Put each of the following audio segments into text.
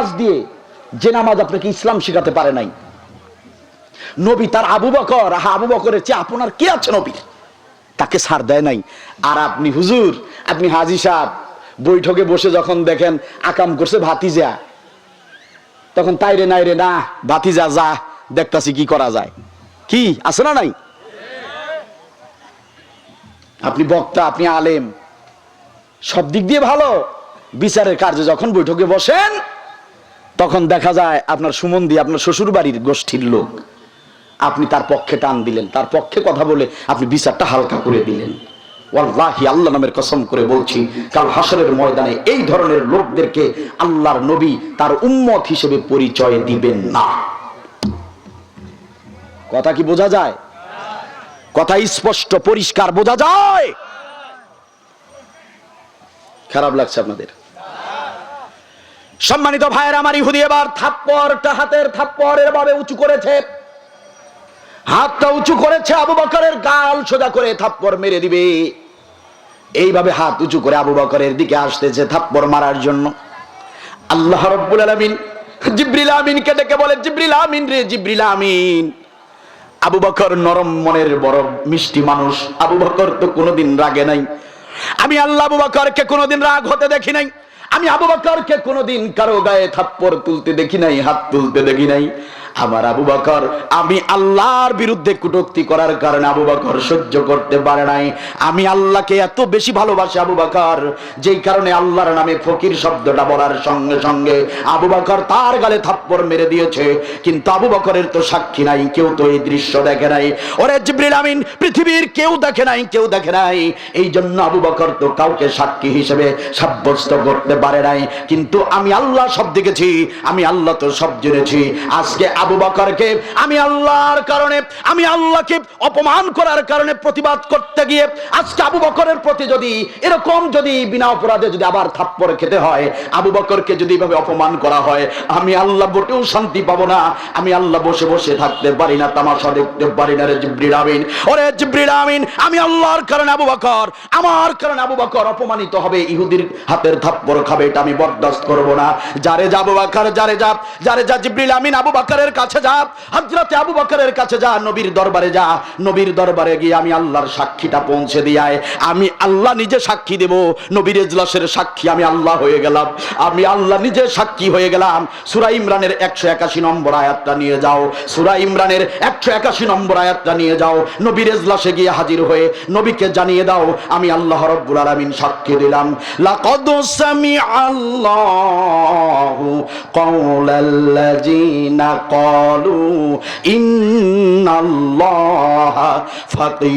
নামাজ দিয়ে যে নামাজ আপনাকে ইসলাম শেখাতে পারে নাই। নবী তার আবু বকর, আহা, আবু বকরের চেয়ে আপনার কে আছে নবীর? তাকে ছাড় দেয় নাই। আর আপনি হুজুর, আপনি হাজি সাহেব, বৈঠকে বসে যখন দেখেন আকাম করছে ভাতিজা, তখন তাইরে নাই রে, না, ভাতিজা, যা, দেখতাছি কি করা যায়। কি, আছে না নাই? আপনি বক্তা, আপনি আলেম, সব দিক দিয়ে ভালো। বিচারের কার্যে যখন বৈঠকে বসেন তখন দেখা যায় আপনার সুমন্দি, আপনার শ্বশুর বাড়ির গোষ্ঠীর লোক। আপনি তার পক্ষে টান দিলেন, তার পক্ষে কথা বলে আপনি বিচারটা হালকা করে দিলেন। ওয়াল্লাহি, আল্লাহ নামের কসম করে বলছি, কাল হাসরের ময়দানে এই ধরনের লোকদেরকে আল্লাহর নবী তার উম্মত হিসেবে পরিচয় দিবেন না। কথা কি বোঝা যায়? কথা স্পষ্ট, পরিষ্কার বোঝা যায়? খারাপ লাগছে আপনাদের? সম্মানিত ভাইয়ের, আমার ইহুদি এবার থাপ্পরটা হাতের থাপ্পরের ভাবে উঁচু করেছে। হাতটা উঁচু করেছে আবু বকরের গাল সোজা করে থাপ্পর মেরে দিবে। এইভাবে হাত উঁচু করে আবু বকরের দিকে আসতেছে থাপ্পর মারার জন্য। আল্লাহ রব্বুল আলামিন জিব্রিল আমিনকে ডেকে বলে, জিব্রিল আমিন রে, জিব্রিল আমিন। আবু বকর নরম মনের বড় মিষ্টি মানুষ। আবু বকর তো কোনোদিন রাগে নাই। আমি আল্লাহ আবু বকরকে কোনোদিন রাগ হতে দেখি নাই। আমি আবু বাকরকে কোনোদিন কারও গায়ে থাপ্পড় তুলতে দেখি নাই হাত তুলতে দেখি নাই। আমার আবু বকর, আমি আল্লাহর বিরুদ্ধে কুটুক্তি করার কারণে আবু বকর সহ্য করতে পারে নাই। আমি আল্লাহকে এত বেশি ভালোবাসি আবু বকর, যেই কারণে আল্লাহর নামে ফকির শব্দটা বলার সঙ্গে সঙ্গে আবু বকর তার গালে থাপ্পড় মেরে দিয়েছে। কিন্তু আবু বকরের তো সাক্ষী নাই, কেউ তো এই দৃশ্য দেখে নাই। ওরে জিব্রিল আমিন, পৃথিবীর কেউ দেখে নাই, কেউ দেখে নাই। এই জন্য আবু বকর তো কাউকে সাক্ষী হিসেবে সাব্যস্ত করতে পারে নাই। কিন্তু আমি আল্লাহ সব দেখেছি, আমি আল্লাহ তো সব জেনেছি। আজকে আবু বকরকে আমি আল্লাহর কারণে, আমি আল্লাহকে অপমান করার কারণে প্রতিবাদ করতে গিয়ে আজকে আবু বকরের প্রতি যদি এরকম যদি বিনা অপরাধে যদি আবার থাপ্পড় খেতে হয়, আবু বকরকে যদি এভাবে অপমান করা হয়, আমি আল্লাহ মোটেও শান্তি পাবো না। আমি আল্লাহ বসে বসে থাকতে পারি না, তামাশা দেখতে পারি না রে জিব্রিল আমিন। ওরে জিব্রিল আমিন, আমি আল্লাহর কারণে আবু বকর, আমার কারণে আবু বকর অপমানিত হবে, ইহুদির হাতের থাপ্পড় খাবে এটা আমি বরদাস্ত করব না। যারে যাব বাকর, যারে যাব যারে যা জিব্রিল আমিন, আবু বকরের কাছে যা, হযরতে আবু বকরের কাছে যা, নবীর দরবারে যা, নবীর দরবারে গিয়ে আমি আল্লাহর সাক্ষীটা পৌঁছে দিয়ায় আমি আল্লাহ নিজে সাক্ষী দেব, নবীর এজলাসের সাক্ষী আমি আল্লাহ হয়ে গেলাম। আমি আল্লাহ নিজে সাক্ষী হয়ে গেলাম। সূরা ইমরানের 181 নম্বর আয়াতটা নিয়ে যাও। সূরা ইমরানের 181 নম্বর আয়াতটা নিয়ে যাও। নবীর এজলাসে গিয়ে হাজির হয়ে নবীকে জানিয়ে দাও, আমি আল্লাহ রাব্বুল আলামিন সাক্ষী দিলাম। লাকাদ সামিআল্লাহু ইন্নাল্লাহা ফাকির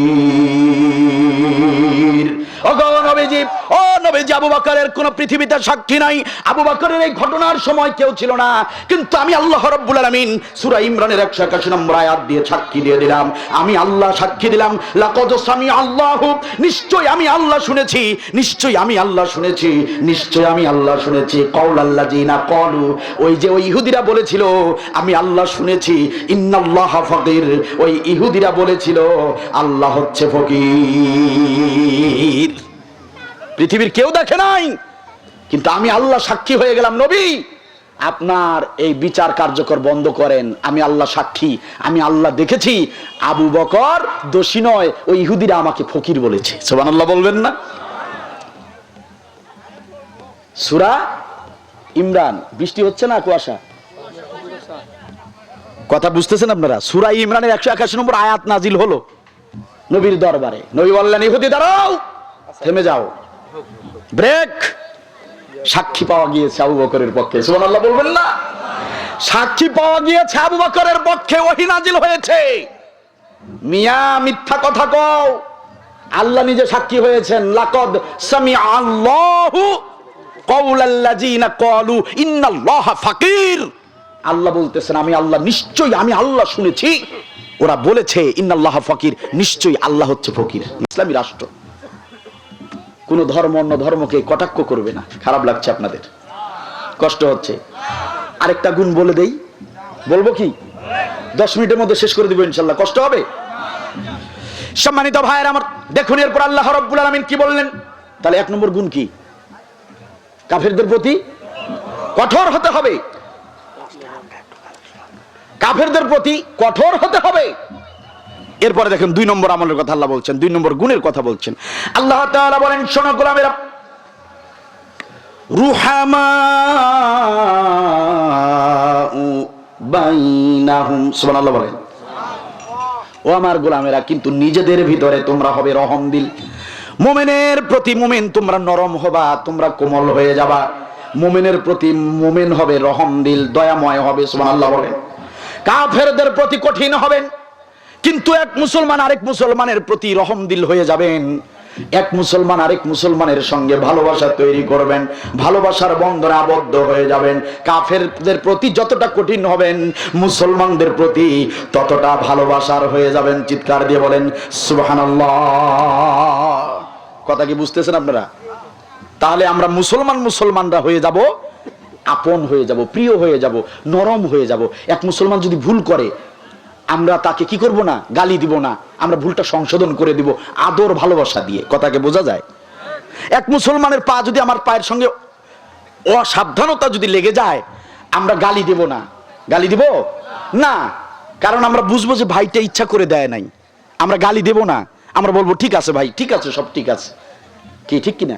ওগো নবীজি, ও নবীজি, আবু কোন পৃথিবীতে সাক্ষী নাই। আবু এই ঘটনার সময় কেউ ছিল না। কিন্তু আমি আল্লাহ ইমরানের 181 নম্বর আয়াত দিয়ে সাক্ষী দিয়ে দিলাম। আমি আল্লাহ সাক্ষী দিলাম। নিশ্চয় আমি আল্লাহ শুনেছি। নিশ্চয় আমি আল্লাহ শুনেছি। নিশ্চয় আমি আল্লাহ শুনেছি। কওল আল্লাহ জিনা কলু ওই যে ওই ইহুদিরা বলেছিল, আমি আল্লাহ শুনেছি, ইন্নাল্লাহ ফকির। ওই ইহুদিরা বলেছিল, আল্লাহ হচ্ছে ফকির। পৃথিবীর কেউ দেখে নাই, কিন্তু আমি আল্লাহ সাক্ষী হয়ে গেলাম, নবী। আপনার এই বিচার কার্যকর বন্ধ করেন, আমি আল্লাহ সাক্ষী, আমি আল্লাহ দেখেছি। আবু বকর দোষী নয় ওই ইহুদিরা আমাকে ফকির বলেছে। সোবান আল্লাহ বলবেন না? সুরা ইমরান, বৃষ্টি হচ্ছে না কুয়াশা? কথা বুঝতেছেন আপনারা? সুরা ইমরানের একশো একাশি নম্বর আয়াত নাজিল হলো নবীর দরবারে। নবী বললেন, ইহুদি, দাঁড়াও, থেমে যাও। ব্রেক। সাক্ষী পাওয়া গিয়েছে আবু বকরের পক্ষে। সুবহানাল্লাহ বলবেন না। সাক্ষী পাওয়া গিয়েছে আবু বকরের পক্ষে। ওহী নাজিল হয়েছে। মিয়া, মিথ্যা কথা কও। আল্লাহ নিজে সাক্ষী হয়েছেন। লাকদ সামি আল্লাহু কওলাল্লাযিনা ক্বালু ইন্নাল্লাহা ফাকির। আল্লাহ বলতেছেন, আমি আল্লাহ, নিশ্চয়ই আমি আল্লাহ শুনেছি। ওরা বলেছে, ইন্নাল্লাহা ফাকির। নিশ্চয়ই আল্লাহ হচ্ছে ফকির, ইসলামী রাষ্ট্র। কোন ধর্ম অন্য ধর্মকে কটাক্ষ করবে না, খারাপ লাগছে আপনাদের। কষ্ট হচ্ছে। আরেকটা গুণ বলে দেই। বলব কি? দশ মিনিটের মধ্যে শেষ করে দিব ইনশাল্লাহ। কষ্ট হবে? সম্মানিত ভাইয়ের আমার, দেখুন, এরপর আল্লাহ রব্বুল আলমিন কি বললেন? তাহলে এক নম্বর গুণ কি? কাফেরদের প্রতি কঠোর হতে হবে। কাফেরদের প্রতি কঠোর হতে হবে। এরপরে দেখেন দুই নম্বর আমলের কথা আল্লাহ বলছেন, দুই নম্বর গুণের কথা বলছেন। আল্লাহ তাআলা বলেন, শোনো গোলামেরা রুহামা বাইনাহুম, সুবহানাল্লাহ বলেন। ও আমার গোলামেরা, কিন্তু নিজেদের ভিতরে তোমরা হবে রহম দিল মোমেনের প্রতি মোমেন তোমরা নরম হবা, তোমরা কোমল হয়ে যাবা। মোমেনের প্রতি মোমেন হবে রহম দিল দয়াময় হবে, সুবহানাল্লাহ বলেন। কাফেরদের প্রতি কঠিন হবেন। কিন্তু এক মুসলমান আরেক মুসলমানের প্রতি রহম দিল হয়ে যাবেন। এক মুসলমান আরেক মুসলমানের সঙ্গে ভালোবাসা তৈরি করবেন। ভালোবাসার বন্ধনে আবদ্ধ হয়ে যাবেন। কাফেরদের প্রতি যতটা কঠিন হবেন, মুসলমানদের প্রতি ততটা ভালোবাসার হয়ে যাবেন। চিৎকার দিয়ে বলেন, সুবহানাল্লাহ। কথা কি বুঝতেছেন আপনারা? তাহলে আমরা মুসলমান মুসলমানরা হয়ে যাব। আপন হয়ে যাব, প্রিয় হয়ে যাব, নরম হয়ে যাব। এক মুসলমান যদি ভুল করে, আমরা তাকে কি করব না? গালি দিব না। আমরা ভুলটা সংশোধন করে দিব, আদর, ভালোবাসা দিয়ে। কথাকে বোঝা যায়? এক মুসলমানের পা যদি আমার পায়ের সঙ্গে অসাবধানতা যদি লেগে যায়, আমরা গালি দেব না। গালি দিব? না। কারণ আমরা বুঝব যে ভাইটা ইচ্ছা করে দেয় নাই। আমরা গালি দেব না। আমরা বলব, ঠিক আছে ভাই, ঠিক আছে, সব ঠিক আছে। কি, ঠিক কিনা?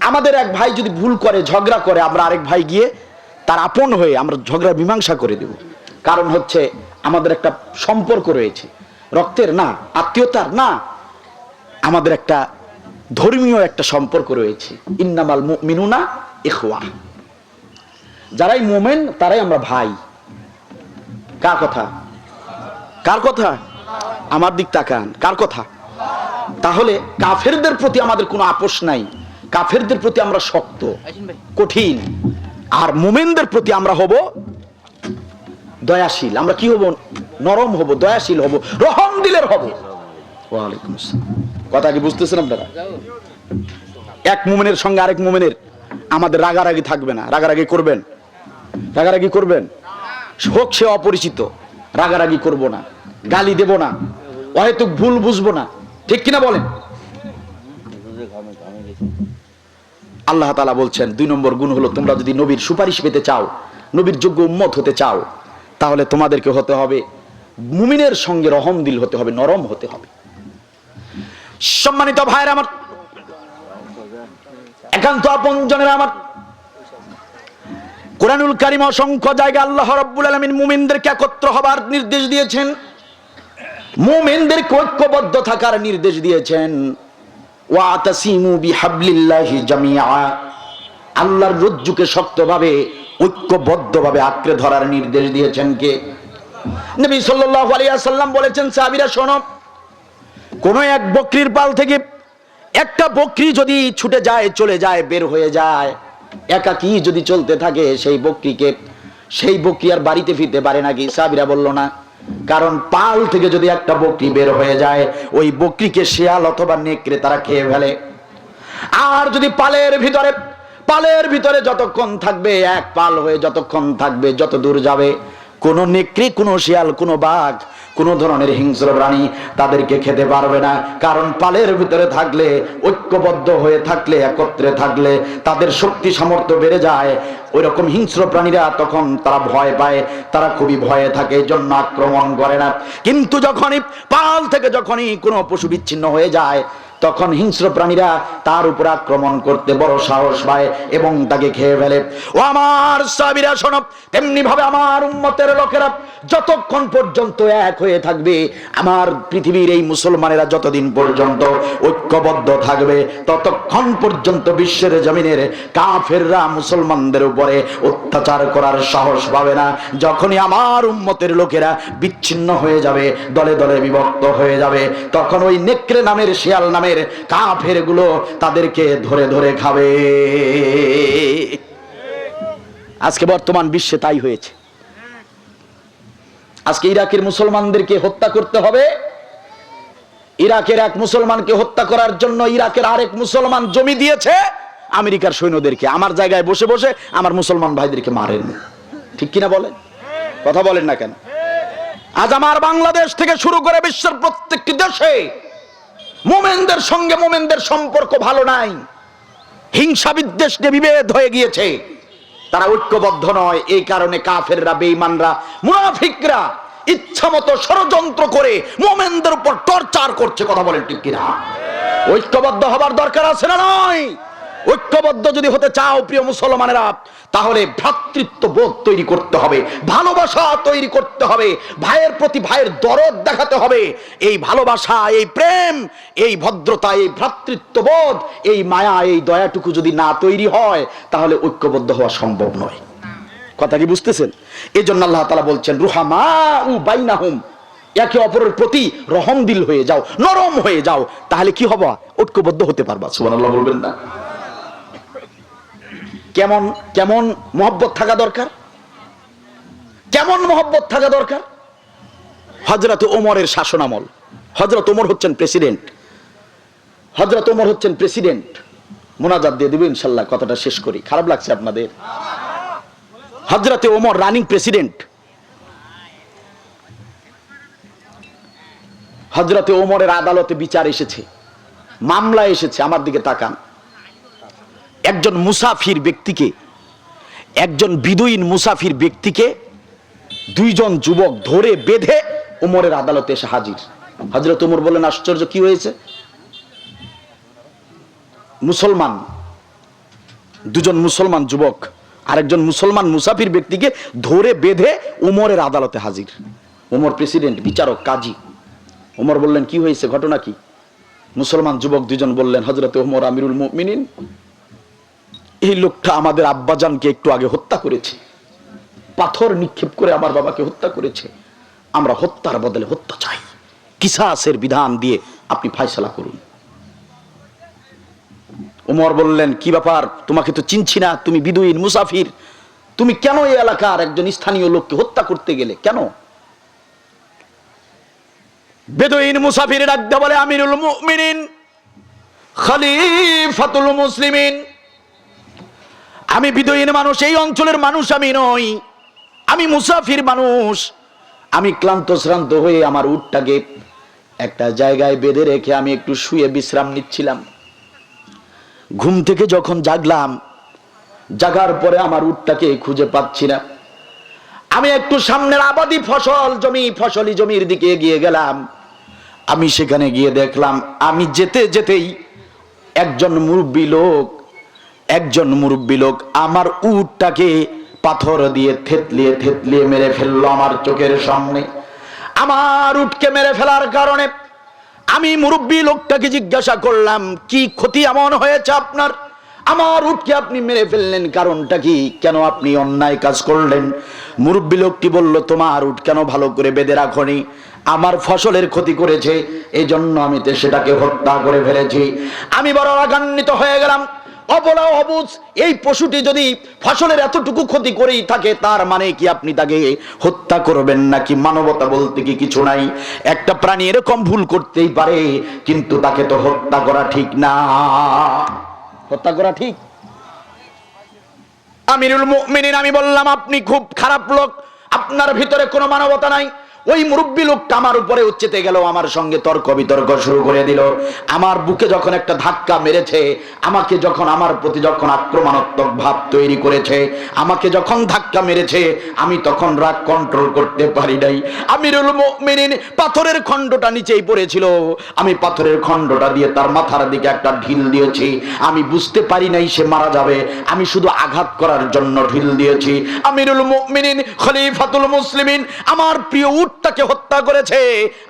আমাদের এক ভাই যদি ভুল করে, ঝগড়া করে, আমরা আরেক ভাই গিয়ে তার আপন হয়ে আমরা ঝগড়া মীমাংসা করে দেব। কারণ হচ্ছে আমাদের একটা সম্পর্ক রয়েছে। রক্তের না, আত্মীয়তার না, আমাদের একটা ধর্মীয় একটা সম্পর্ক রয়েছে। ইন্নামাল মিনুনা এখোয়া যারাই মোমেন, তারাই আমরা ভাই। কার কথা? কার কথা? আমার দিক তাকান। কার কথা? তাহলে কাফেরদের প্রতি আমাদের কোনো আপোষ নাই। কাফেরদের প্রতি আমরা শক্ত কঠিন আর মোমেনদের প্রতি আমরা হব দয়াশীল। আমরা কি হব? নরম হব দয়াশীল হব রহম দিলের হব। ওয়ালাইকুম আসসালাম। কথা কি বুঝতেছেন আপনারা? এক মোমেনের সঙ্গে আরেক মোমেনের আমাদের রাগারাগি থাকবে না। রাগারাগি করবেন? রাগারাগি করবেন? হোক সে অপরিচিত রাগারাগি করব না। গালি দেব না। হয়তো ভুল বুঝব না। ঠিক কিনা বলেন? আল্লাহ তালা বলছেন, দুই নম্বর গুণ হলো তোমরা যদি নবীর সুপারিশ পেতে চাও, নবীর যোগ্য উম্মত হতে চাও, তাহলে তোমাদেরকে হতে হবে, মুমিনের সঙ্গে রহম দিল হতে হবে, নরম হতে হবে। সম্মানিত ভাইয়ের আমার, একান্ত আপন জনের আমার, কোরআনুল কারিম অসংখ্য জায়গা আল্লাহ রব্বুল আলমিন মুমিনদেরকে একত্র হবার নির্দেশ দিয়েছেন, মুমিনদেরকে ঐক্যবদ্ধ থাকার নির্দেশ দিয়েছেন। ওয়াতাসিমু বিহাবলিল্লাহি জামিআ। আল্লাহর রজ্জুকে শক্তভাবে, ঐক্যবদ্ধভাবে আঁকড়ে ধরার নির্দেশ দিয়েছেন কে? নবী সাল্লাল্লাহু আলাইহি সাল্লাম বলেছেন, সাহাবীরা, শোনো, কোন এক বকরির পাল থেকে একটা বকরি যদি ছুটে যায়, চলে যায়, বের হয়ে যায়, একাকি যদি চলতে থাকে সেই বকরিকে, সেই বকরি আর বাড়িতে ফিরতে পারে নাকি সাবিরা বলল, না। কারণ পাল থেকে যদি একটা বকরি বের হয়ে যায়, ওই বকরিকে শেয়াল অথবা নেকড়ে তারা খেয়ে ফেলে। আর যদি পালের ভিতরে পালের ভিতরে যতক্ষণ থাকবে, এক পাল হয়ে যতক্ষণ থাকবে যত দূর যাবে, কোনো নেকড়ে, কোনো শিয়াল, কোনো বাঘ কোনো ধরনের হিংস্র প্রাণী তাদেরকে খেতে পারবে না। কারণ পালের ভিতরে থাকলে, ঐক্যবদ্ধ হয়ে থাকলে, একত্রে থাকলে তাদের শক্তি সামর্থ্য বেড়ে যায়। ওই রকম হিংস্র প্রাণীরা তখন তারা ভয় পায়, তারা খুবই ভয়ে থাকে জন্য আক্রমণ করে না। কিন্তু যখনই পাল থেকে যখনই কোনো পশু বিচ্ছিন্ন হয়ে যায় তখন হিংস্র প্রাণীরা তার উপর আক্রমণ করতে বড় সাহস পায় এবং তাকে খেয়ে ফেলে। ও আমার সাবিরা শোনব তেমনি ভাবে আমার উম্মতের লোকেরা যতক্ষণ পর্যন্ত এক হয়ে থাকবে, আমার পৃথিবীর এই মুসলমানেরা যতদিন পর্যন্ত ঐক্যবদ্ধ থাকবে, ততক্ষণ পর্যন্ত বিশ্বের জমিনের কাফেররা মুসলমানদের উপরে অত্যাচার করার সাহস পাবে না। যখনই আমার উম্মতের লোকেরা বিচ্ছিন্ন হয়ে যাবে, দলে দলে বিভক্ত হয়ে যাবে, তখন ওই নেকড়ে নামের শিয়াল নামের কাফেরগুলো তাদেরকে ধরে ধরে খাবে। আজকে বর্তমান বিশ্বে তাই হয়েছে। আজকে ইরাকের মুসলমানদেরকে হত্যা করতে হবে। ইরাকের এক মুসলমানকে হত্যা করার জন্য ইরাকের আরেক মুসলমান জমি দিয়েছে। আমেরিকার সৈন্যদেরকে, আমার জায়গায় বসে বসে আমার মুসলমান ভাইদেরকে মারেন। ঠিক কিনা বলেন? কথা বলেন না কেন? আজ আমার বাংলাদেশ থেকে শুরু করে বিশ্বের প্রত্যেকটি দেশে মোমেনদের সঙ্গে মোমেনদের সম্পর্ক ভালো নাই। হিংসা বিদ্বেষ নিয়ে বিভেদ হয়ে গিয়েছে। তারা ঐক্যবদ্ধ নয়, এই কারণে কাফেররা, বেঈমানরা, মুনাফিকরা ইচ্ছা মতো ষড়যন্ত্র করে মোমেনদের উপর টর্চার করছে, কথা বলেন ঠিক কিনা। ঐক্যবদ্ধ হবার দরকার আছে না নয় ঐক্যবদ্ধ যদি হতে চাও, প্রিয় মুসলমানেরা, তাহলে ভ্রাতৃত্ব বোধ তৈরি করতে হবে, ভালোবাসা তৈরি করতে হবে, ভাইয়ের প্রতি ভাইয়ের দরদ দেখাতে হবে। এই ভালোবাসা, এই প্রেম, এই ভদ্রতা, এই ভ্রাতৃত্ব বোধ এই মায়া, এই দয়াটুকু যদি না তৈরি হয়, তাহলে ঐক্যবদ্ধ হওয়া সম্ভব নয়। কথা কি বুঝতেছেন? এই জন্য আল্লাহ তালা বলছেন রুহামা উ বাইনাহুম, একে অপরের প্রতি রহম দিল হয়ে যাও, নরম হয়ে যাও, তাহলে কি হবা? ঐক্যবদ্ধ হতে পারবা। সুবহানাল্লাহ বলবেন না? কেমন কেমন মহব্বত থাকা দরকার? কেমন মহব্বত থাকা দরকার? হজরত ওমরের শাসনামল। হজরত ওমর হচ্ছেন প্রেসিডেন্ট। হজরত ওমর হচ্ছেন প্রেসিডেন্ট। মোনাজাত দিয়ে দেবো ইনশাল্লাহ, কথাটা শেষ করি। খারাপ লাগছে আপনাদের। হজরতে ওমর রানিং প্রেসিডেন্ট। হজরতে ওমরের আদালতে বিচার এসেছে। মামলা এসেছে, আমার দিকে তাকান। একজন মুসাফির ব্যক্তিকে, একজন বিদুইন মুসাফির ব্যক্তিকে দুইজন যুবক ধরে বেঁধে ওমরের আদালতে এসে হাজির। হজরত ওমর বলেন আশ্চর্য, কি হয়েছে? মুসলমান, দুজন মুসলমান যুবক, আরেকজন মুসলমান মুসাফির ব্যক্তিকে ধরে বেঁধে উমরের আদালতে হাজির। উমর প্রেসিডেন্ট, বিচারক, কাজী। উমর বললেন, কি হয়েছে? ঘটনা কি? মুসলমান যুবক দুজন বললেন হজরত উমর আমিরুল মুমিনিন এই লোকটা আমাদের আব্বাজানকে একটু আগে হত্যা করেছে। পাথর নিক্ষেপ করে আমার বাবাকে হত্যা করেছে। আমরা হত্যার বদলে হত্যা চাই। কিসাসের বিধান দিয়ে আপনি ফায়সালা করুন। উমর বললেন, কি ব্যাপার? তোমাকে তো চিনছি না। তুমি বিদুইন, মুসাফির। তুমি কেন এই এলাকার একজন স্থানীয় লোককে হত্যা করতে গেলে? কেন? বেদুইন, মুসাফির ডাকতে বলে, আমিরুল মুসলিমিন। আমি বিদুইন মানুষ, এই অঞ্চলের মানুষ আমি নই। আমি মুসাফির মানুষ। আমি ক্লান্ত শ্রান্ত হয়ে আমার উটটাকে একটা জায়গায় বেঁধে রেখে আমি একটু শুয়ে বিশ্রাম নিচ্ছিলাম। ঘুম থেকে যখন জাগলাম, জাগার পরে আমার উটটাকে খুঁজে পাচ্ছি না। আমি একটু সামনের আবাদি ফসল, জমি, ফসলি জমির দিকে এগিয়ে গেলাম। আমি সেখানে গিয়ে দেখলাম, আমি যেতে যেতেই একজন মুরব্বী লোক একজন মুরব্বী লোক আমার উটটাকে পাথর দিয়ে থেতলিয়ে থেতলিয়ে মেরে ফেলল আমার চোখের সামনে। আমার উটকে মেরে ফেলার কারণে আমি মুরব্বী লোকটাকে জিজ্ঞাসা করলাম, কি ক্ষতি এমন হয়েছে আপনার? আমার উটকে আপনি মেরে ফেললেন কারণটা কি? কেন আপনি অন্যায় কাজ করলেন? মুরব্বী লোকটি বলল, তোমার উট কেন ভালো করে বেঁধে রাখনি? আমার ফসলের ক্ষতি করেছে এই জন্য আমি তো সেটাকে হত্যা করে ফেলেছি। আমি বড় রাগান্বিত হয়ে গেলাম। অবলা অবুজ, এই পশুটি যদি ফসলের এতটুকু ক্ষতি করেই থাকে, তার মানে কি আপনি তাকে হত্যা করবেন নাকি মানবতা বলতে কি কিছু নাই? একটা প্রাণী এরকম ভুল করতেই পারে, কিন্তু তাকে তো হত্যা করা ঠিক না। হত্যা করা ঠিক? আমিরুল মুমিনিন, আমি বললাম, আপনি খুব খারাপ লোক, আপনার ভিতরে কোনো মানবতা নাই। ওই মুরব্বী লোকটা আমার উপরে উচ্চেতে গেল, আমার সঙ্গে তর্ক বিতর্ক শুরু করে দিল। আমার বুকে যখন একটা ধাক্কা মেরেছে, আমাকে যখন আমার প্রতি যখন আক্রমণাত্মক ভাব তৈরি করেছে, আমাকে যখন ধাক্কা মেরেছে, আমি তখন রাগ কন্ট্রোল করতে পারি নাই। আমিরুল মুমিনিন পাথরের খণ্ডটা নিচেই পড়েছিল। আমি পাথরের খণ্ডটা দিয়ে তার মাথার দিকে একটা ঢিল দিয়েছি। আমি বুঝতে পারি নাই সে মারা যাবে। আমি শুধু আঘাত করার জন্য ঢিল দিয়েছি। আমিরুল মুমিনিন খলিফাতুল মুসলিমিন, আমার প্রিয় উটটাকে হত্যা করেছে,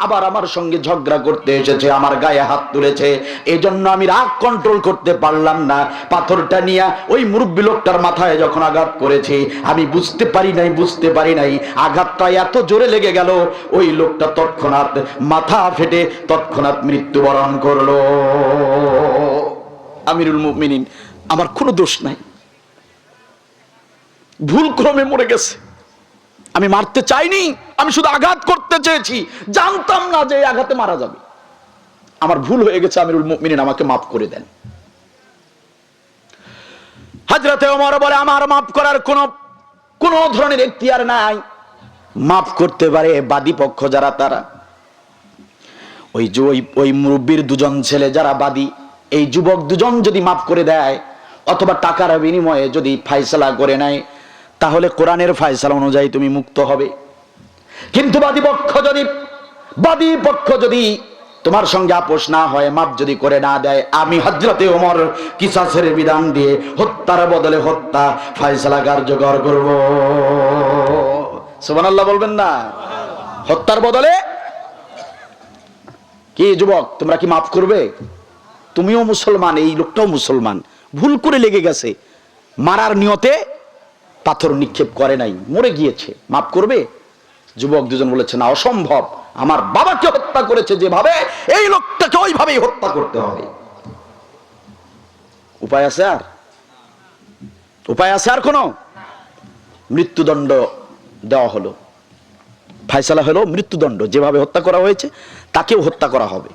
আবার আমার সঙ্গে ঝগড়া করতে এসেছে, আমার গায়ে হাত তুলেছে। এই জন্য আমি রাগ কন্ট্রোল করতে পারলাম না। পাথরটা নিয়ে ওই মুরব্বী লোকটার মাথায় যখন আঘাত করেছি, আমি বুঝতে পারি নাই, বুঝতে পারি নাই। আঘাতটা এত জোরে লেগে গেল, ওই লোকটা তৎক্ষণাৎ মাথা ফেটে তৎক্ষণাৎ মৃত্যুবরণ করল। আমিরুল মুমিনিন, আমার কোনো দোষ নাই। ভুল ক্রমে মরে গেছে। আমি মারতে চাইনি, আমি শুধু আঘাত করতে চেয়েছি। জানতাম না যে আঘাতে মারা যাবে। আমার ভুল হয়ে গেছে, আমিরুল মুমিনিন আমাকে মাফ করে দেন। হাজরাতে ওমর বলে, আমার মাফ করার কোন কোন ধরনের এখতিয়ার নাই। মাফ করতে পারে বাদী পক্ষ যারা তারা। ওই যে, ওই ওই মুরব্বীর দুজন ছেলে যারা বাদী, এই যুবক দুজন যদি মাফ করে দেয়, অথবা টাকার বিনিময়ে যদি ফায়সালা করে নেয় তাহলে কোরআনের ফায়সালা অনুযায়ী তুমি মুক্ত হবে। কিন্তু বাদী পক্ষ যদি বাদী পক্ষ যদি তোমার সঙ্গে আপোষ না হয়, মাপ যদি করে না দেয়, আমি হজরতে ওমর কিসাসের বিধান দিয়ে হত্যার বদলে হত্যা ফায়সালা কার্যকর করব। সুবহানাল্লাহ বলবেন না? হত্যার বদলে? কি যুবক, তোমরা কি মাফ করবে? তুমিও মুসলমান, এই লোকটাও মুসলমান। ভুল করে লেগে গেছে। মারার নিয়তে পাথর নিক্ষেপ করে নাই, মরে গিয়েছে। মাফ করবে? যুবক দুজন বলেছে, না, অসম্ভব। আমার বাবাকে হত্যা করেছে যেভাবে, এই লোকটাকে ওইভাবেই হত্যা করতে হবে। উপায় আছে আর? উপায় আছে আর কোনো? মৃত্যুদণ্ড দেওয়া হলো। ফায়সালা হলো মৃত্যুদণ্ড। যেভাবে হত্যা করা হয়েছে, তাকেও হত্যা করা হবে।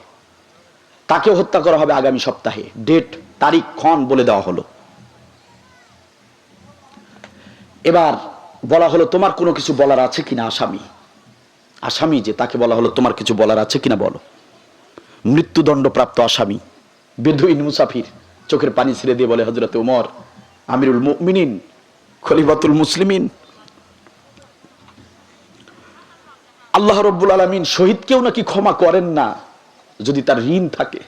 তাকেও হত্যা করা হবে আগামী সপ্তাহে। ডেট, তারিখ, ক্ষণ বলে দেওয়া হলো। এবার বলা হলো, তোমার কোনো কিছু বলার আছে কিনা আসামি? আসামি যে, তাকে বলা হলো, তোমার কিছু বলার আছে কিনা বলো। মৃত্যুদণ্ডপ্রাপ্ত আসামি, বেদুইন মুসাফির, চোখের পানি ছেড়ে দিয়ে বলে হজরত উমর আমিরুল মুমিনিন, খলিফাতুল মুসলিমিন। আল্লাহ রব্বুল আলমিন শহীদকেও নাকি ক্ষমা করেন না, যদি তার ঋণ থাকে।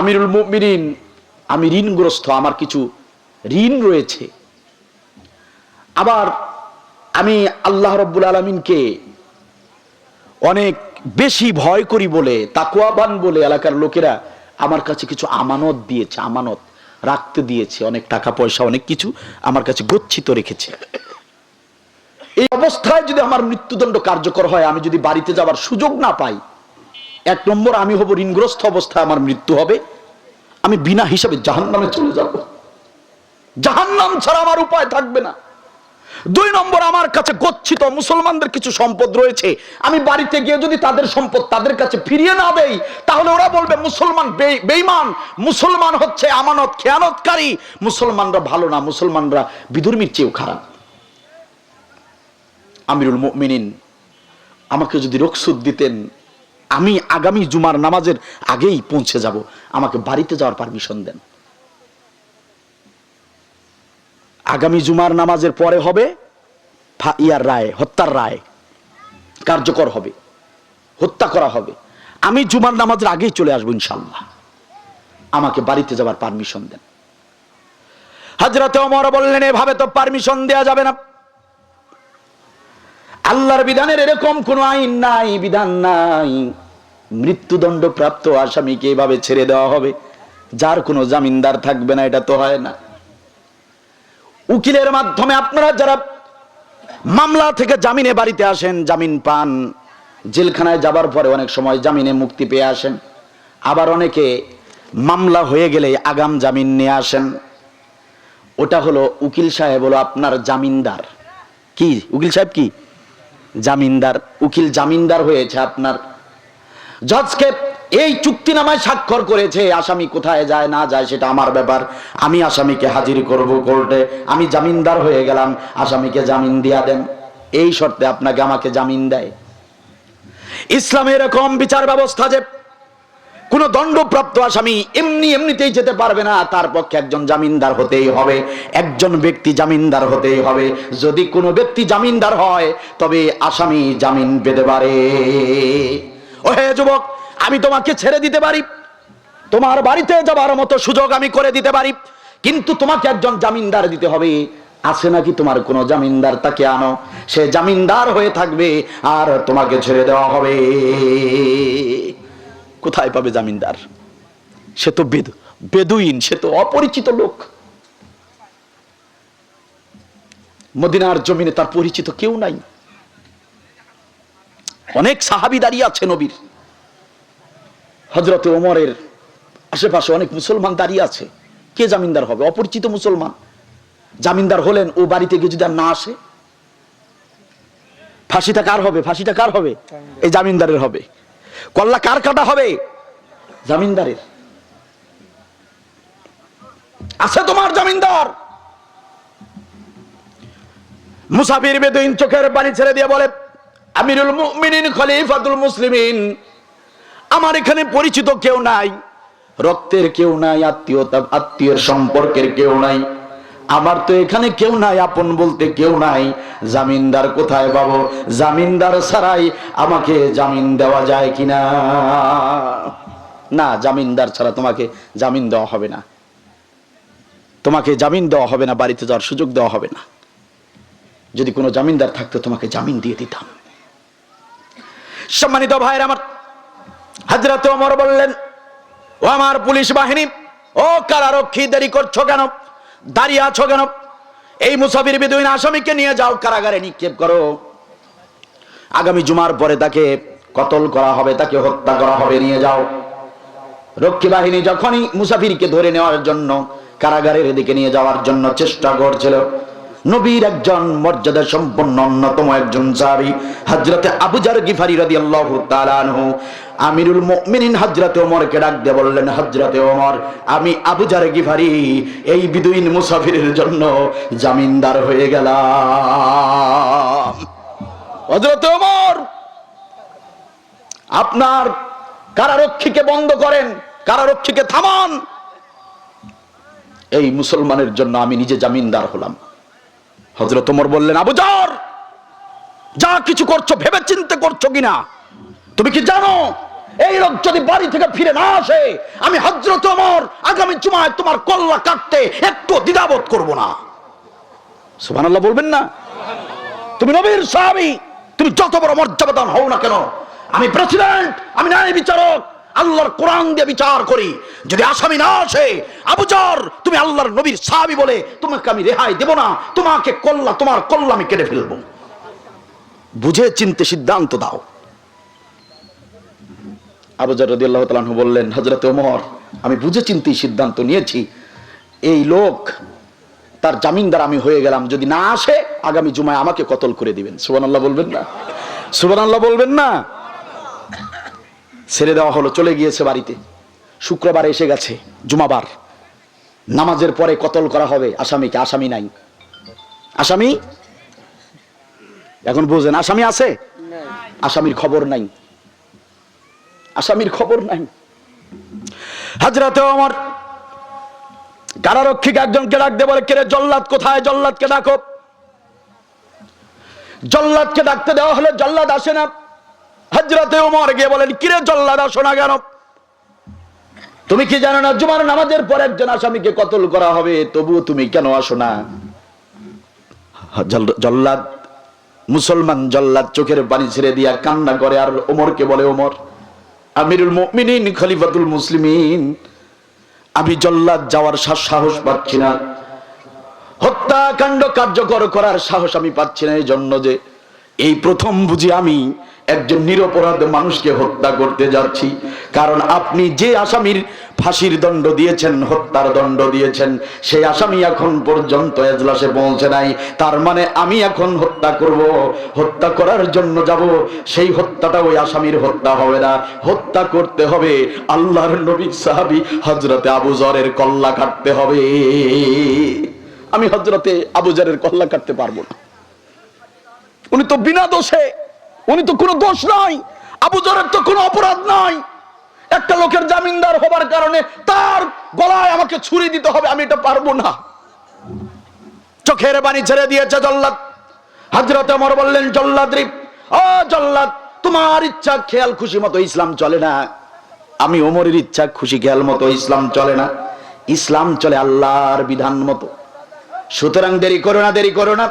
আমিরুল মুমিনিন আমি ঋণগ্রস্ত, আমার কিছু ঋণ রয়েছে। আবার আমি আল্লাহ রব্বুল আলমিনকে অনেক বেশি ভয় করি বলে তাকুয়াবান বলে এলাকার লোকেরা আমার কাছে কিছু আমানত দিয়েছে, আমানত রাখতে দিয়েছে, অনেক টাকা পয়সা, অনেক কিছু আমার কাছে গচ্ছিত রেখেছে। এই অবস্থায় যদি আমার মৃত্যুদণ্ড কার্যকর হয়, আমি যদি বাড়িতে যাবার সুযোগ না পাই, এক নম্বর আমি হব ঋণগ্রস্ত অবস্থায় আমার মৃত্যু হবে। আমি বিনা হিসাবে জাহান নামে চলে যাব। জাহান নাম ছাড়া আমার উপায় থাকবে না। দুই নম্বর, আমার কাছে গচ্ছিত মুসলমানদের কিছু সম্পদ রয়েছে। আমি বাড়িতে গিয়ে যদি তাদের সম্পদ তাদের কাছে ফিরিয়ে না দেই, তাহলে ওরা বলবে, মুসলমান বে- বেঈমান, মুসলমান হচ্ছে আমানত খেয়ানতকারী। মুসলমানরা ভালো না, মুসলমানরা বিধর্মীর চেয়েও খারাপ। আমিরুল মিনিন আমাকে যদি রকসুদ দিতেন, আমি আগামী জুমার নামাজের আগেই পৌঁছে যাব। আমাকে বাড়িতে যাওয়ার পারমিশন দেন। আগামী জুমার নামাজের পরে হবে ইয়ার রায়, হত্যার রায়। কার্যকর হবে, হত্যা করা হবে। আমি জুমার নামাজের আগেই চলে আসব ইনশাল্লাহ আমাকে বাড়িতে যাবার পারমিশন দেন। হাজরাতে অমর বললেন, এভাবে তো পারমিশন দেয়া যাবে না। আল্লাহর বিধানের এরকম কোন আইন নাই, বিধান নাই। মৃত্যুদণ্ড প্রাপ্ত আসামিকে এভাবে ছেড়ে দেওয়া হবে। যার কোনো জামিনদার থাকবে না, এটা তো হয় না। উকিলের মাধ্যমে আপনারা যারা মামলা থেকে জামিনে বাড়িতে আসেন, জামিন পান, জেলখানায় যাবার পরে অনেক সময় জামিনে মুক্তি পেয়ে আসেন। আবার অনেকে মামলা হয়ে গেলে আগাম জামিন নিয়ে আসেন। ওটা হলো উকিল সাহেব হলো আপনার জামিনদার। কি? উকিল সাহেব কি? জামিনদার। উকিল জামিনদার হয়েছে আপনার। জজকে এই চুক্তিনামায় স্বাক্ষর করেছে, আসামি কোথায় যায়, না যায়, সেটা আমার ব্যাপার। আমি আসামিকে হাজির করব কোর্টে। আমি জামিনদার হয়ে গেলাম, আসামিকে জামিন দিয়া দেন। এই শর্তে আপনাকে আমাকে জামিন দেয়। ইসলামে এরকম বিচার ব্যবস্থা যে কোন দণ্ডপ্রাপ্ত আসামি এমনি এমনিতেই যেতে পারবে না, তার পক্ষে একজন জামিনদার হতেই হবে, একজন ব্যক্তি জামিনদার হতেই হবে। যদি কোনো ব্যক্তি জামিনদার হয়, তবে আসামি জামিন পেতে পারে। ও যুবক, আমি তোমাকে ছেড়ে দিতে পারি। তোমার বাড়িতে যাবার মতো সুযোগ আমি করে দিতে পারি। কিন্তু তোমাকে একজন জামিনদার দিতে হবে। আছে নাকি তোমার কোনো জামিনদার? তাকে আনো। সে জামিনদার হয়ে থাকবে আর তোমাকে ছেড়ে দেওয়া হবে। কোথায় পাবে জামিনদার? সে তো বেদ, বেদুইন, সে তো অপরিচিত লোক। মদিনার জমিনে তার পরিচিত কেউ নাই। অনেক সাহাবি দাঁড়িয়ে আছে নবীর। হজরত ওমরের আশেপাশে অনেক মুসলমান দাঁড়িয়ে আছে। কে জামিনদার হবে? অপরিচিত মুসলমান। জামিনদার হলেন, ও বাড়িতে গিয়ে যদি আর না আসে, ফাঁসিটা কার হবে? ফাঁসিটা কার হবে? এই জামিনদারের হবে। কল্লা কার কাটা হবে? জামিনদারের। আছে তোমার জামিনদার। মুসাফির বেদুইন চোখের পানি ছেড়ে দিয়ে বলে আমিরুল মুমিনিন, খলিফাতুল মুসলিমিন। আমার এখানে পরিচিত কেউ নাই, রক্তের কেউ নাই, আত্মীয়তা, আত্মীয়ের সম্পর্কের কেউ নাই। আমার তো এখানে কেউ নাই, আপন বলতে কেউ নাই। জামিনদার কোথায় পাবো? জামিনদার ছাড়াই আমাকে জামিন দেওয়া যায় কিনা? না, জামিনদার ছাড়া তোমাকে জামিন দেওয়া হবে না। তোমাকে জামিন দেওয়া হবে না, বাড়িতে যাওয়ার সুযোগ দেওয়া হবে না। যদি কোনো জামিনদার থাকতো, তোমাকে জামিন দিয়ে দিতাম। সম্মানিত ভাইয়ের আমার হাজরাতে ওমর বললেন, ও আমার পুলিশ বাহিনী, ও কারারক্ষী, দেরি করছ কেন? দাঁড়িয়ে আছো কেন? এই মুসাফির বিদুইন আসামিকে নিয়ে যাও, কারাগারে নিক্ষেপ করো। আগামী জুমার পরে তাকে কতল করা হবে, তাকে হত্যা করা হবে, নিয়ে যাও। রক্ষী বাহিনী যখনই মুসাফিরকে ধরে নেওয়ার জন্য কারাগারের দিকে নিয়ে যাওয়ার জন্য চেষ্টা করছিল নবীর একজন মর্যাদা সম্পন্ন অন্যতম একজন সাহাবী, হযরতে আবুজার গিফারি রাদিয়াল্লাহু তাআলা আনহু। আমিরুল মুমিনিন হযরতে ওমরকে ডাক দিয়ে বললেন, হযরতে ওমর, আমি আবুজার গিফারি, এই বিদুইন মুসাফিরের জন্য জামিনদার হয়ে গেলাম। হযরতে ওমর, আপনার কারারক্ষীকে বন্ধ করেন, কারারক্ষীকে থামান। এই মুসলমানের জন্য আমি নিজে জামিনদার হলাম। হজরত ওমর বললেন আবুজার যা কিছু করছ ভেবে চিন্তে করছ কিনা? তুমি কি জানো? এই লোক যদি বাড়ি থেকে ফিরে না আসে, আমি হজরত ওমর আগামী জুমায় তোমার কল্লা কাটতে একটু দ্বিধাবোধ করব না। সুবহানাল্লাহ বলবেন না। তুমি নবীর সাহাবী, তুমি যত বড় মর্যাদাবান হও না কেন? আমি প্রেসিডেন্ট আমি ন্যায় বিচারক আল্লাহর কোরআন দিয়ে বিচার করি। যদি আসামি না আসে আবুজার তুমি আল্লাহর নবীর সাহাবী বলে তোমাকে আমি রেহাই দেব না, তোমাকে কল্লা, তোমার কল্লা আমি কেটে ফেলব। বুঝে, চিনতে সিদ্ধান্ত দাও। আবুজার রদি আল্লাহ তালু বললেন হজরত ওমর, আমি বুঝে চিন্তেই সিদ্ধান্ত নিয়েছি। এই লোক, তার জামিনদার আমি হয়ে গেলাম। যদি না আসে, আগামী জুমায় আমাকে কতল করে দিবেন। সুবান আল্লাহ বলবেন না? সুবান আল্লাহ বলবেন না? ছেড়ে দেওয়া হলো, চলে গিয়েছে বাড়িতে। শুক্রবার এসে গেছে, জুমাবার। নামাজের পরে কতল করা হবে? আসামিকে, আসামি নাই। আসামি? এখন বুঝেন, আসামি আছে? আসামির খবর নাই। আসামির খবর নাই। হাজরাতে আমার কারারক্ষীকে একজনকে ডাকতে বলে কেরে জল্লাদ, কোথায়? জল্লাদকে ডাকো। জল্লাদকে ডাকতে দেওয়া হলে জল্লাদ আসে না। হাজরাতে ওমর গিয়ে বলেন, কিরে জল্লাদ আসো না কেন? তুমি কি জানো না, জুমার নামাজের পর একজন আসামিকে কতল করা হবে? তবুও তুমি কেন আসো না? জল্লাদ, মুসলমান জল্লাদ চোখের পানি ছেড়ে দিয়া কান্না করে আর ওমরকে বলে, ওমর, আমিরুল মুমিনিন, খলিফাতুল মুসলিমিন। আমি জল্লাদ যাওয়ার সাহস পাচ্ছি না। হত্যাকাণ্ড কার্যকর করার সাহস আমি পাচ্ছি না। এই জন্য যে এই প্রথম বুঝি আমি একজন নিরপরাধ মানুষকে হত্যা করতে যাচ্ছি। কারণ আপনি যে আসামির ফাঁসির দণ্ড দিয়েছেন, হত্যার দণ্ড দিয়েছেন, সেই আসামি এখন পর্যন্ত এজলাসে পৌঁছে নাই। তার মানে আমি এখন হত্যা করব, হত্যা করার জন্য যাব। সেই হত্যাটা ওই আসামির হত্যা হবে না। হত্যা করতে হবে আল্লাহর নবী সাহাবি হজরতে আবু জরের কল্লা কাটতে হবে। আমি হজরতে আবুজারের কল্লা কাটতে পারব না। উনি তো বিনা দোষে উনি তো কোনো দোষ নাই আবুজারের তো কোনো অপরাধ নাই। একটা লোকের জামিনদার হবার কারণে তার গলায় আমাকে ছুরি দিতে হবে, আমি এটা পারব না। চোখের বাণী ছেড়ে দিয়েছে জল্লাদ। হাজরত অমর বললেন, জল্লাদ রে, ও জল্লাদ, তোমার ইচ্ছা খেয়াল খুশি মতো ইসলাম চলে না। আমি ওমরের ইচ্ছা খুশি খেয়াল মতো ইসলাম চলে না। ইসলাম চলে আল্লাহর বিধান মতো। সুতরাং দেরি করো না, দেরি করো না।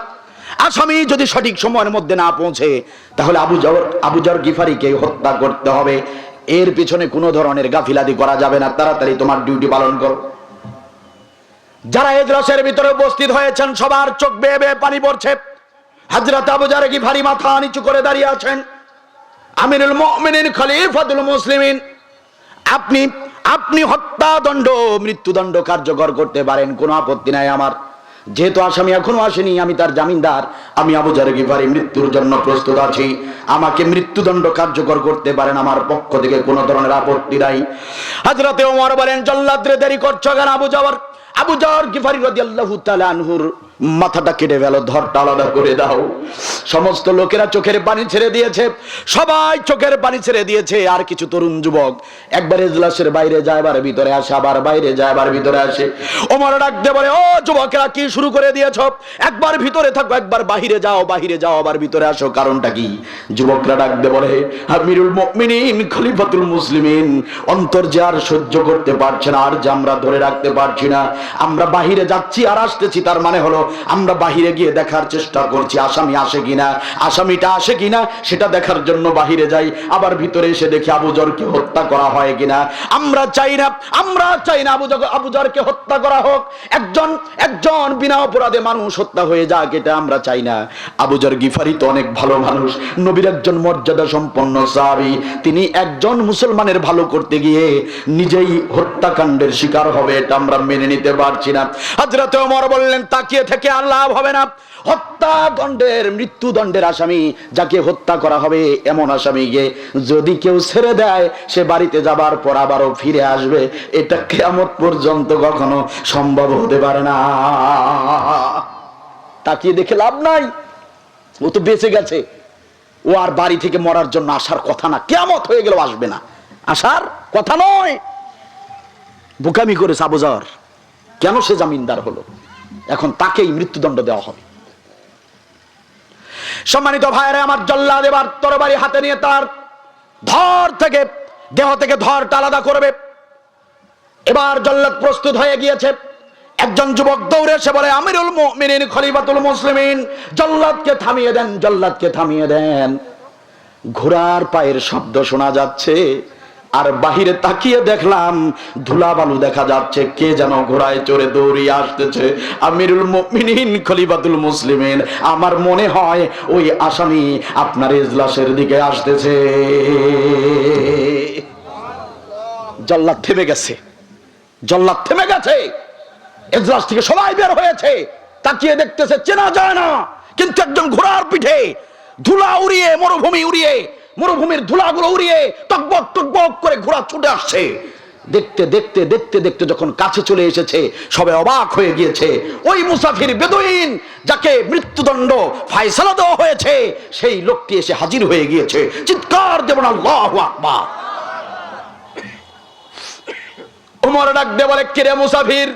আসামি যদি সঠিক সময়ের মধ্যে না পৌঁছে, তাহলে আবু জর আবু জর গিফারিকে হত্যা করতে হবে। এর পিছনে কোনো ধরনের গাফিলাদি করা যাবে না। তাড়াতাড়ি তোমার ডিউটি পালন করো। যারা এজলাসের ভিতরে উপস্থিত হয়েছেন, সবার চোখ বেয়ে বেয়ে পানি পড়ছে। হাজরত আবু জার গিফারি মাথা নিচু করে দাঁড়িয়ে আছেন। আমিরুল মুমিনিন, খলিফাতুল মুসলিমিন। আপনি আপনি হত্যাদণ্ড, মৃত্যুদণ্ড কার্যকর করতে পারেন, কোনো আপত্তি নাই আমার। যেহেতু আসামি এখনও আসেনি, আমি তার জামিনদার। আমি আবু জারে গিফারি মৃত্যুর জন্য প্রস্তুত আছি। আমাকে মৃত্যুদণ্ড কার্যকর করতে পারেন, আমার পক্ষ থেকে কোনো ধরনের আপত্তি নাই। হাজরাতে ওমর বলেন, জল্লাদ্রে দেরি করছ কেন আবু যাওয়ার আবু যাওয়ার গিফারি রাদিয়াল্লাহু তাআলা আনহুর মাথাটা কেটে গেল ধরটা আলাদা করে দাও। সমস্ত লোকেরা চোখের পানি ছেড়ে দিয়েছে, সবাই চোখের পানি ছেড়ে দিয়েছে। আর কিছু তরুণ যুবক, একবার এজলাসের বাইরে যায়, আবার ভিতরে আসে, আবার বাইরে যায়, আবার ভিতরে আসে। ওমর ডাক দিয়ে বলে, ও যুবকেরা, কি শুরু করে দিয়েছ? একবার ভিতরে থাকো, একবার বাহিরে যাও বাহিরে যাও, আবার ভিতরে আসো। কারণটা কি? যুবকরা ডাকতে বলে, আমিরুল মুমিনিন, খলিফাতুল মুসলিমিন, অন্তর যে আর সহ্য করতে পারছে না, আর যে আমরা ধরে রাখতে পারছি না, আমরা বাহিরে যাচ্ছি আর আসতেছি, তার মানে হলো আমরা বাহিরে গিয়ে দেখার চেষ্টা করছি, আসামি আসে কিনা, আসামিটা আসে কিনা, সেটা দেখার জন্য বাহিরে যাই, আবার ভিতরে এসে দেখি আবুজরকে হত্যা করা হয় কিনা। আমরা চাই না, আমরা চাই না আবুজর আবুজরকে হত্যা করা হোক। একজন একজন বিনা অপরাধে মানুষ হত্যা হয়ে যাক, এটা আমরা চাই না। আবুজর গিফারি তো অনেক ভালো মানুষ, নবীর একজন মর্যাদা সম্পন্ন সাহাবী, তিনি একজন মুসলমানের ভালো করতে গিয়ে নিজেই হত্যাকাণ্ডের শিকার হবে, এটা আমরা মেনে নিতে পারছি না। হযরত ওমর বললেন, তাকিয়ে থেকে আর লাভ হবে না। হত্যাদণ্ডের মৃত্যুদণ্ডের আসামি যাকে হত্যা করা হবে, এমন আসামিকে যদি কেউ ছেড়ে দেয়, সে বাড়িতে যাবার পর আবারও ফিরে আসবে। এটা কেমন পর্যন্ত কখনো সম্ভব হতে পারে না। তাকিয়ে দেখে লাভ নাই। ও তো বেঁচে গেছে। ও আর বাড়ি থেকে মরার জন্য আসার কথা না। কেমত হয়ে গেল আসবে না। আসার কথা নয়। বোকামি করে সাবুজার কেন সে জামিনদার হলো? এখন তাকেই মৃত্যুদণ্ড দেওয়া হবে। সম্মানিত ভাইরা আমার জল্লা দেবার তরবারি হাতে নিয়ে তার ধর থেকে, দেহ থেকে ধরটা আলাদা করবে। এবার জল্লাদ প্রস্তুত হয়ে গিয়েছে। একজন যুবক দৌড়ে এসে বলে, আমিরুল মুমিনিন, খলিফাতুল মুসলিমিন, জল্লাদকে থামিয়ে দেন, জল্লাদকে থামিয়ে দেন। ঘোড়ার পায়ের শব্দ শোনা যাচ্ছে। আর বাহিরে তাকিয়ে দেখলাম ধুলাবালু দেখা যাচ্ছে, কে যেন ঘোড়ায় চড়ে দৌড়িয়ে আসতেছে। আমিরুল মুমিনিন, খলিফাতুল মুসলিমিন, আমার মনে হয় ওই আসামি আপনার এজলাসের দিকে আসতেছে। জল্লাদ থেমে গেছে, জল্লাদ থেমে গেছে। এজলাস থেকে সবাই বের হয়েছে, তাকিয়ে দেখতেছে, চেনা যায় না। কিন্তু একজন ঘোড়ার পিঠে ধুলা উড়িয়ে, মরুভূমি উড়িয়ে মরুভূমির ধুলাগুলো উড়িয়ে টকবক টকবক করে ঘোড়া ছুটে আসছে। দেখতে দেখতে দেখতে দেখতে যখন কাছে চলে এসেছে সবে অবাক হয়ে গিয়েছে। ওই মুসাফির বেদুইন যাকে মৃত্যুদণ্ড ফায়সালা দেওয়া হয়েছে, সেই লোকটি এসে হাজির হয়ে গিয়েছে। চিৎকার দেব না আল্লাহ আকবার। উমর ডাক দে বলে, কিরে মুসাফির?